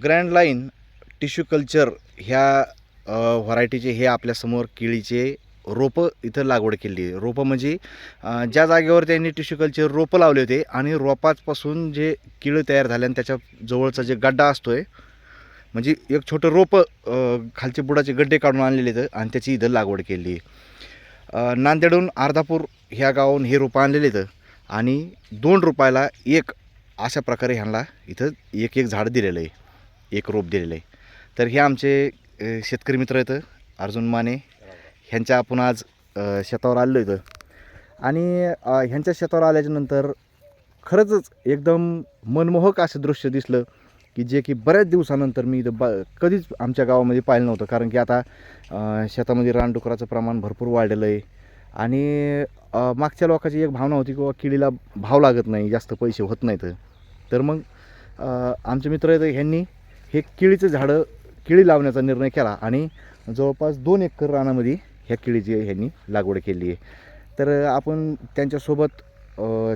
Grand line tissue culture ह्या व्हरायटीचे हे आपल्यासमोर केळीचे रोपं इथं लागवड केली. रोपं म्हणजे ज्या जागेवर त्यांनी टिश्यू कल्चर रोपं लावले होते आणि रोपापासून जे किळं तयार झाले आणि त्याच्या जवळचा जे गड्डा असतोय म्हणजे एक छोटं रोपं खालचे बुडाचे गड्डे काढून आणलेले आहेत आणि त्याची इथं लागवड केली. आहे नांदेडहून अर्धापूर ह्या गावाहून हे रोपं आणलेले आहेत आणि दोन रुपयाला एक अशा प्रकारे ह्यांना इथं एक एक झाड दिलेलं आहे. एक रोप दिलेलं आहे. तर हे आमचे शेतकरी मित्र आहेत अर्जुन माने. ह्यांच्या आपण आज शेतावर आलेलो इथं आणि ह्यांच्या शेतावर आल्याच्यानंतर खरंच एकदम मनमोहक असं दृश्य दिसलं की जे की बऱ्याच दिवसानंतर मी इथं बा कधीच आमच्या गावामध्ये पाहिलं नव्हतं. कारण की आता शेतामध्ये रानडुकराचं प्रमाण भरपूर वाढलेलं आहे. आणि मागच्या लोकांची एक भावना होती की किडीला भाव लागत नाही जास्त पैसे होत नाहीत. तर मग आमचे मित्र आहेत ह्यांनी हे केळीचं झाडं केळी लावण्याचा निर्णय केला आणि जवळपास दोन एकर रानामध्ये ह्या केळीची ह्यांनी लागवड केली आहे. तर आपण त्यांच्यासोबत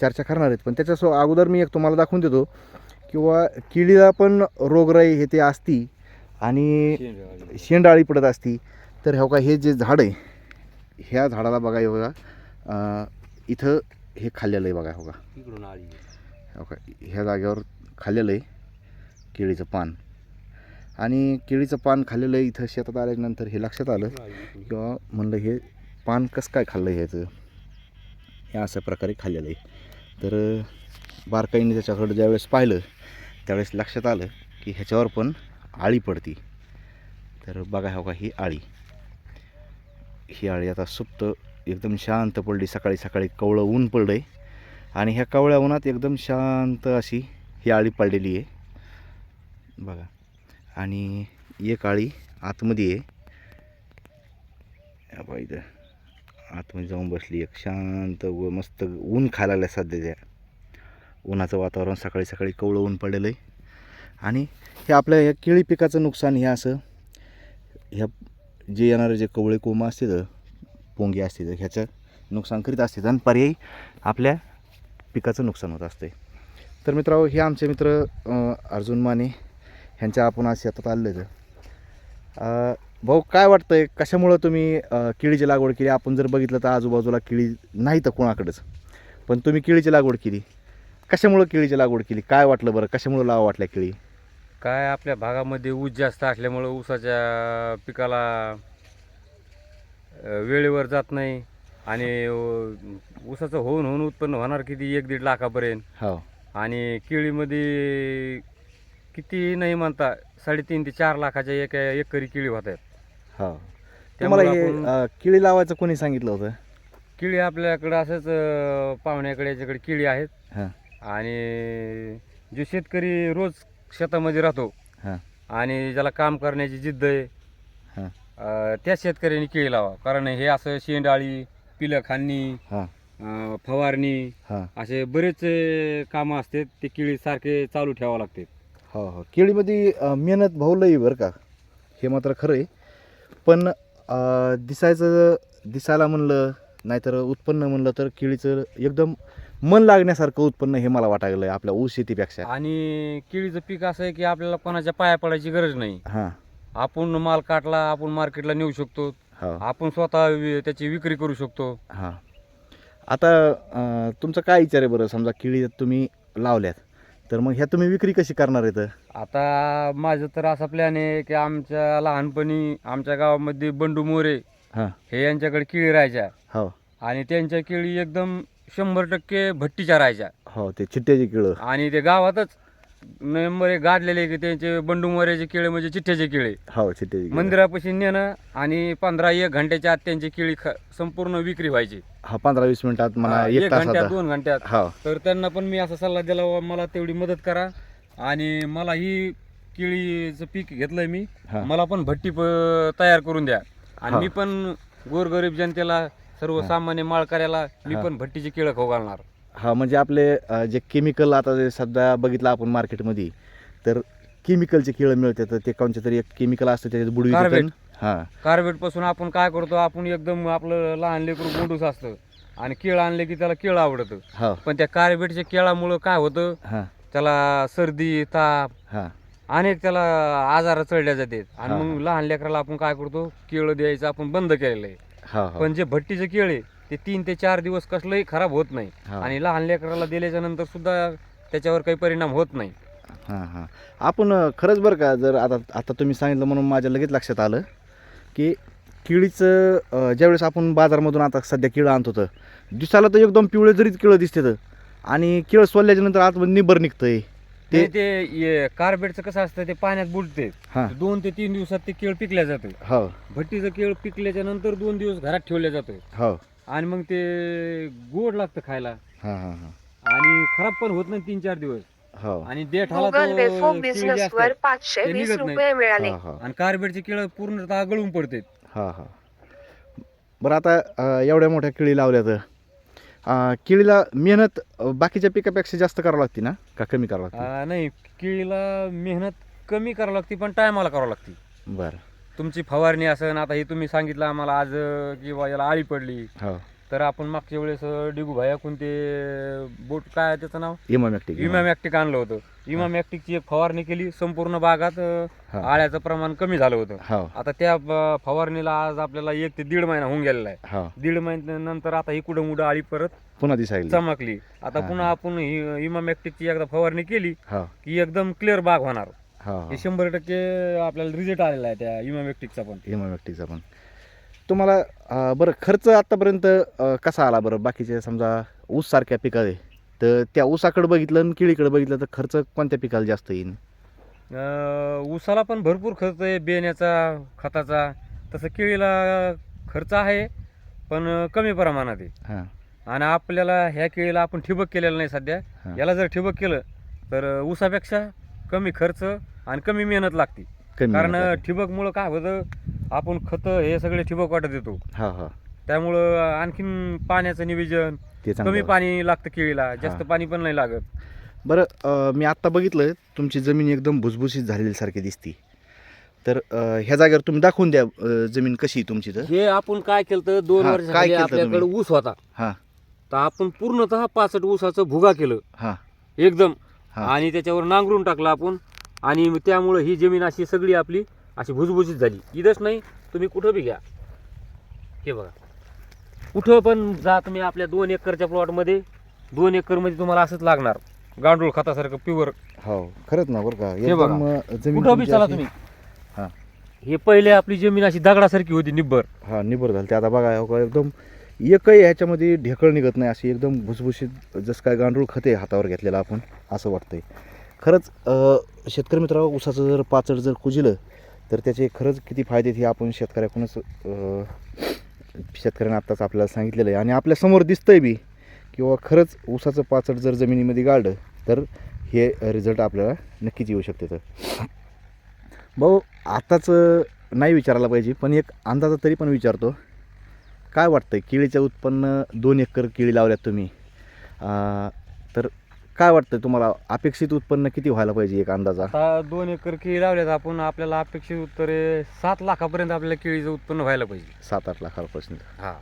चर्चा करणार आहेत. पण त्याच्यासो अगोदर मी एक तुम्हाला दाखवून देतो किंवा केळीला पण रोगराई हे ते असती आणि शेंडाळी पडत असती. तर हो का हे जे झाड आहे ह्या झाडाला बघा हे बघा इथं हे खाल्लेलं आहे बघा हो हो का ह्या जागेवर खाल्लेलं आहे केळीचं पान. आणि केळीचं पान खाल्लेलं आहे इथं शेतात आल्यानंतर हे लक्षात आलं. किंवा म्हणलं हे पान कसं काय खाल्लं ह्याचं? हे अशा प्रकारे खाल्लेलं आहे. तर बारकाईने त्याच्याकडं ज्यावेळेस पाहिलं त्यावेळेस लक्षात आलं की ह्याच्यावर पण आळी पडती. तर बघा हो का ही आळी. ही आळी आता सुप्त एकदम शांत पडली. सकाळी सकाळी कवळं ऊन पडलं आहे आणि ह्या कवळ्या उन्हात एकदम शांत अशी ही आळी पडलेली आहे. बघा. आणि एक आळी आतमध्ये आहे या आतमध्ये जाऊन बसली एक शांत व मस्त ऊन खायला लागलं सध्या त्या. उन्हाचं वातावरण सकाळी सकाळी कवळं ऊन पडलेलं आहे आणि हे आपल्या ह्या केळी पिकाचं नुकसान हे असं ह्या जे येणारे जे कवळे कोंब असतात पोंगे असतात ह्याचं नुकसान करीत असतात आणि पर्यायी आपल्या पिकाचं नुकसान होत असते तर मित्रांनो हे आमचे मित्र अर्जुन माने ह्यांच्या आपण आज शेतात आलेलो आहे. भाऊ काय वाटतंय? कशामुळं तुम्ही केळीची लागवड केली? आपण जर बघितलं तर आजूबाजूला केळी नाही तर कोणाकडंच. पण तुम्ही केळीची लागवड केली. कशामुळं केळीची लागवड केली? काय वाटलं बरं? कशामुळं लावा वाटल्या केळी? काय आपल्या भागामध्ये ऊस जास्त असल्यामुळं ऊसाच्या पिकाला वेळेवर जात नाही आणि ऊसाचं होऊन होऊन उत्पन्न होणार किती? एक दीड लाखापर्यंत. हो. आणि केळीमध्ये किती नाही म्हणता साडेतीन ते चार लाखाच्या एक एकरी केळी होत आहेत हो. त्यामुळे तुम्हाला हे आपण- अं, केळी लावायचं कोणी सांगितलं होतं? केळी आपल्याकडं असंच अ, पाहुण्याकडे याच्याकडे केळी आहेत. हां. आणि जो शेतकरी रोज शेतामध्ये राहतो हां. आणि ज्याला काम करण्याची जिद्द आहे हां. अ, त्या शेतकऱ्यांनी केळी लावा. कारण हे असं शेंडाळी पिलं हां. अ, फवारणी हां. असे बरेच अ, कामं असतात ते केळी सारखे चालू ठेवावं लागते. हो हो. केळीमध्ये अं, मेहनत भाऊ लई बरं का. हे मात्र खरं आहे. पण अं, दिसायचं दिसायला म्हणलं नाहीतर उत्पन्न म्हणलं तर केळीचं एकदम मन लागण्यासारखं उत्पन्न हे मला वाटायला लागलं आपल्या ऊस शेतीपेक्षा आणि केळीचं पीक असं आहे की आपल्याला कोणाच्या पाया पडायची गरज नाही. हां. आपण माल काढला आपण मार्केटला नेऊ शकतो. हो. आपण स्वतः वि- त्याची विक्री करू शकतो. हां. आता अं, तुमचा काय विचार आहे बरं? समजा केळी तुम्ही लावल्यात. तर मग ह्या तुम्ही विक्री कशी करणार आहेत आता माझं तर असा प्लॅन आहे की आमच्या लहानपणी आमच्या गावामध्ये बंडू मोरे हां. हे यांच्याकडे केळी राहायच्या. हो. आणि त्यांच्या केळी एकदम शंभर टक्के भट्टीच्या राहायच्या. हो ते चिट्ट्याची केळं. आणि ते गावातच नंबर एक गाडलेले की त्यांचे बंडू मोऱ्याचे केळे म्हणजे चिठ्ठ्याचे केळे. हो केळं. मंदिरापाशी नेणं आणि पंधरा एक घंट्याच्या आत त्यांची केळी ख- संपूर्ण विक्री व्हायची. हा पंधरा वीस मिनिटात म्हणा हा, एक एक घंट्यात दोन घंट्यात. हो. तर त्यांना पण मी असा सल्ला दिला बाबा मला तेवढी मदत करा. आणि मला ही केळीचं पीक घेतलंय मी. हा. मला पण भट्टी प- तयार करून द्या. आणि हा. मी पण गोरगरीब जनतेला सर्वसामान्य माळकऱ्याला मी हा. पण भट्टीची केळं खाऊ घालणार. हा म्हणजे आपले जे केमिकल आता जे सध्या बघितलं आपण मार्केटमध्ये तर केमिकलचे केळं मिळते तर ते कोणते तरी एक केमिकल असतं त्याच्यात बुडवी कार्बेट. हां. कार्बेटपासून आपण काय करतो आपण एकदम आपलं लहान लेकरू गोंडूस असतं. आणि केळं आणले की त्याला केळं आवडतं. पण त्या कार्बेटच्या केळामुळं काय होतं हां. त्याला सर्दी ताप हां. अनेक त्याला आजार चढल्या जातात. आणि मग. लहान लेकराला आपण काय करतो केळं द्यायचं आपण बंद केलेलं आहे. पण जे भट्टीचे केळ आहे ते तीन ते चार दिवस कसलंही खराब होत नाही. हा. आणि लहान लेकराला दिल्याच्या नंतर सुद्धा त्याच्यावर काही परिणाम होत नाही. हां हां. आपण अ, खरंच बरं का जर आता आता तुम्ही सांगितलं म्हणून माझ्या लगेच लक्षात आलं की केळीचं अ, ज्यावेळेस आपण बाजारमधून आता सध्या केळं आणतो तर दिसायला तर एकदम पिवळे जरीच केळं दिसते तर आणि केळं सोलल्याच्या नंतर आतमध्ये निबर निघतंय. ते ते ते कार्बेटचं कसं असतं ते पाण्यात बुडते. हां. दोन ते तीन दिवसात ते केळ पिकल्या जातं. हो. भट्टीचं केळ पिकल्याच्या नंतर दोन दिवस घरात ठेवलं जातं. हो. आणि मग ते गोड लागतं खायला. हां हां हां. आणि खराब पण होत नाही तीन चार दिवस. हो. आणि देठाला गुगल बिझनेस वर पाचशे ते वीस निघत नाही. रुपये मिळाले. हां हां. आणि कार्बेटची केळं पूर्णतः गळून पडते हां हां. बरं आता अ, एवढ्या मोठ्या केळी लावल्या तर अ, केळीला मेहनत अ, बाकीच्या पिकापेक्षा जास्त करावं लागते ना? का कमी करावं लागते? नाही केळीला मेहनत कमी करावं लागते पण टायमाला करावं लागते. बरं. तुमची फवारणी असन आता हे तुम्ही सांगितलं आम्हाला आज किंवा याला आळी पडली. हो. तर आपण मागच्या वेळेस डिगू भाया कोणते बोट काय त्याचं नाव? इमामॅक्टिक इमामॅक्टिक आणलं होतं. इमामॅक्टिकची एक फवारणी केली संपूर्ण बागात. आळ्याचं प्रमाण कमी झालं होतं. हो. आता त्या फवारणीला आज आपल्याला एक ते दीड महिना होऊन गेलेला आहे. हो. दीड महिन्यानंतर आता ही कुठं मुडं आळी परत पुन्हा दिसायला. चमकली. आता पुन्हा. आपण ही इमामॅक्टिकची एकदा फवारणी केली की एकदम क्लिअर बाग होणार. हो हे. शंभर टक्के आपल्याला रिझल्ट आलेला आहे त्या इमामॅक्टिकचा पण. इमामॅक्टिकचा पण. तुम्हाला अं, बरं खर्च आत्तापर्यंत अं, कसा आला बरं? बाकीचे समजा ऊस सारख्या पिकाचे तर त्या ऊसाकडे बघितलं आणि केळीकडे बघितलं तर खर्च कोणत्या पिकाला जास्त येईल अं, ऊसाला पण भरपूर खर्च आहे बेण्याचा खताचा. तसं केळीला खर्च आहे पण कमी प्रमाणात आहे. हां. आणि आपल्याला ह्या केळीला आपण ठिबक केलेलं नाही सध्या. हां. याला जर ठिबक केलं तर ऊसापेक्षा कमी खर्च आणि कमी मेहनत लागते कमी कारण मेहनत लागते. ठिबकमुळं काय होतं आपण खतं हे सगळे ठिबक वाटत येतो हा हा त्यामुळं आणखीन पाण्याचं नियोजन ते कमी. पाणी लागतं केळीला जास्त हां. पाणी पण नाही लागत बरं अं, मी आत्ता बघितलं तुमची जमीन एकदम भुसभुशीत झालेली सारखी दिसती तर अं, ह्या जागेवर तुम्ही दाखवून द्या अं, जमीन कशी आहे तुमची तर हे आपण काय केलं तर दोन हां, वर्ष काय केलं आपल्याकडे तुम्ही? ऊस होता हां तर आपण पूर्णतः पाचट ऊसाचं भुगा केलं हां एकदम. आणि त्याच्यावर नांगरून टाकलं आपण. आणि त्यामुळं ही जमीन अशी सगळी आपली अशी भुसभुशीत झाली. इथंच नाही तुम्ही कुठं बी घ्या. हे बघा. कुठं पण जा तुम्ही आपल्या दोन एकरच्या प्लॉटमध्ये दोन एकरमध्ये तुम्हाला असंच लागणार. गांडूळ खतासारखं प्युअर हो खरंच ना बरं का. हे बघा. एकदम अं, जमीन कुठं बी तुमची चला अशी- तुम्ही. हां. हे पहिले आपली जमीन अशी दगडासारखी होती निब्बर. हा निबर झालं ते आता बघा हो का एकदम एकही ह्याच्यामध्ये ढेकळ निघत नाही अशी एकदम भुसभुशीत जसं काय गांडूळ खते हातावर घेतलेलं आपण असं वाटतंय. खरंच शेतकरी मित्र ऊसाचं जर पाचड जर कुजिलं तर त्याचे खरंच किती फायदे आहेत हे आपण शेतकऱ्याकडूनच शेतकऱ्यानं शेतकऱ्यांना आत्ताच आपल्याला सांगितलेलं आहे. आणि आपल्यासमोर दिसतंय बी किंवा खरंच ऊसाचं पाचड जर जमिनीमध्ये गाळलं तर हे रिझल्ट आपल्याला नक्कीच येऊ शकते तर. भाऊ आत्ताच नाही विचारायला पाहिजे पण एक अंदाजा तरी पण विचारतो. काय वाटतंय? केळीचं उत्पन्न दोन एकर केळी लावल्यात तुम्ही. तर काय वाटतंय तुम्हाला? अपेक्षित उत्पन्न किती व्हायला पाहिजे एक अंदाजा? आता दोन एकर केळी लावल्यात आपण आपल्याला अपेक्षित उत्तरे सात लाखापर्यंत आपल्याला केळीचं उत्पन्न व्हायला पाहिजे. सात आठ लाखापासून हा.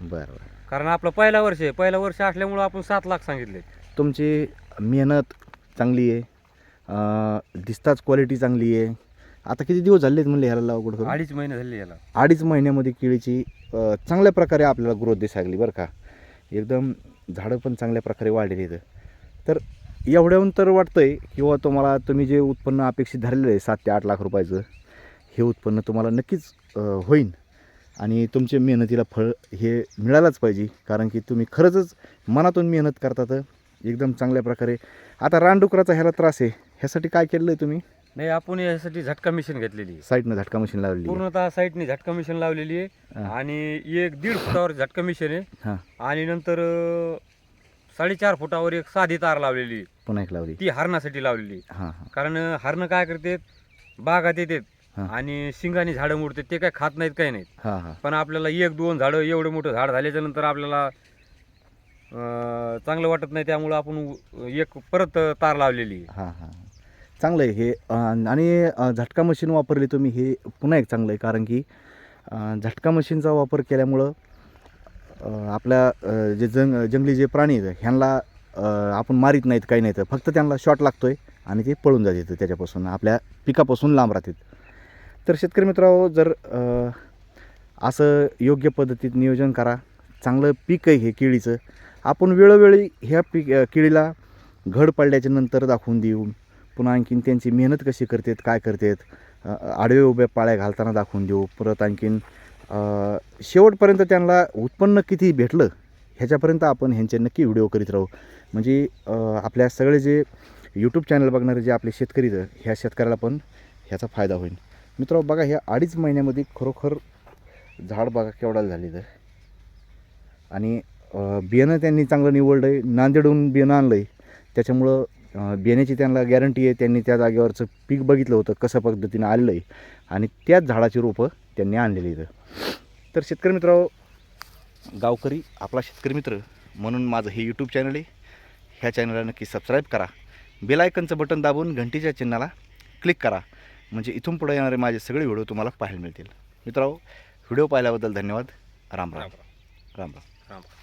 बरं बरं. कारण आपलं पहिला वर्ष आहे. पहिला वर्ष असल्यामुळं आपण सात लाख सांगितले. तुमची मेहनत चांगली आहे. अं, दिसताच क्वालिटी चांगली आहे. आता किती दिवस झाले म्हणले ह्याला लागवड करून? अडीच महिने झाले याला. अडीच महिन्यामध्ये केळीची अ, चांगल्या प्रकारे आपल्याला ग्रोथ दिसायला लागली बरं का. एकदम झाडं पण चांगल्या प्रकारे वाढलेली आहेत. तर एवढ्याहून तर वाटतंय किंवा तुम्हाला तुम्ही जे उत्पन्न अपेक्षित धरलेलं आहे सात ते आठ लाख रुपयाचं हे उत्पन्न तुम्हाला नक्कीच अ, होईन. आणि तुमच्या मेहनतीला फळ हे मिळायलाच पाहिजे कारण की तुम्ही खरंच मनातून मेहनत करता तर एकदम चांगल्या प्रकारे. आता रानडुकराचा ह्याला त्रास आहे ह्यासाठी काय केलेलं आहे तुम्ही? नाही आपण यासाठी झटका मिशन घेतलेली आहे. साईडनं झटका मशीन लावलेली आहे. पूर्णतः साईडने झटका मिशन लावलेली आहे. आणि एक दीड फुटावर झटका मिशन आहे हां आणि नंतर अं, साडेचार फुटावर एक साधी तार लावलेली आहे. पुन्हा एक लावली ती हरणासाठी लावलेली आहे. हां हां कारण हरणं काय करते बागात येतात हा. आणि शिंगाने झाडं मोडतात ते काय खात नाहीत काही नाहीत हां हां पण आपल्याला एक दोन झाडं एवढं मोठं झाड झाल्याच्यानंतर आपल्याला अं, चांगलं वाटत नाही त्यामुळं आपण एक परत तार लावलेली आहे. हां हां चांगलं आहे हे. आणि झटका मशीन वापरली तुम्ही हे पुन्हा एक चांगलं आहे. कारण की झटका मशीनचा वापर केल्यामुळं आपल्या जे जंग जंगली जे प्राणी आहेत ह्यांना आपण मारीत नाहीत काही नाही तर फक्त त्यांना शॉट लागतो आहे आणि ते पळून जातात त्याच्यापासून. आपल्या पिकापासून लांब राहतात. तर शेतकरी मित्रांनो जर असं योग्य पद्धतीत नियोजन करा. चांगलं पीक आहे हे केळीचं. आपण वेळोवेळी ह्या पीक केळीला घड पडल्याच्या नंतर दाखवून देऊ. पुन्हा आणखीन त्यांची मेहनत कशी करतात काय करतात आडवे उभ्या पाळ्या घालताना दाखवून देऊ. परत आणखीन शेवटपर्यंत त्यांना उत्पन्न किती भेटलं ह्याच्यापर्यंत आपण ह्यांचे नक्की व्हिडिओ करीत राहू. म्हणजे आपल्या सगळे जे यूट्यूब चॅनल बघणारे जे आपले शेतकरी ह्या शेतकऱ्याला पण ह्याचा फायदा होईल. मित्र बघा ह्या अडीच महिन्यामध्ये खरोखर झाड बघा केवढा झाली तर आणि बियाणं त्यांनी चांगलं निवडलं आहे नांदेडहून बियाणं आणलं आहे त्याच्यामुळं अ, बियाण्याची त्यांना गॅरंटी आहे. त्यांनी त्या जागेवरचं पीक बघितलं होतं कसं पद्धतीनं आलेलं आहे. आणि त्याच झाडाची रोपं त्यांनी आणलेली इथं तर शेतकरी मित्र गावकरी आपला शेतकरी मित्र म्हणून माझं हे यूट्यूब चॅनल आहे. ह्या चॅनलला नक्की सबस्क्राईब करा. बेल आयकनचं बटन दाबून घंटीच्या चिन्हाला क्लिक करा. म्हणजे इथून पुढे येणारे माझे सगळे व्हिडिओ तुम्हाला पाहायला मिळतील. मित्रांनो व्हिडिओ पाहिल्याबद्दल धन्यवाद. राम. राम राम. राम राम.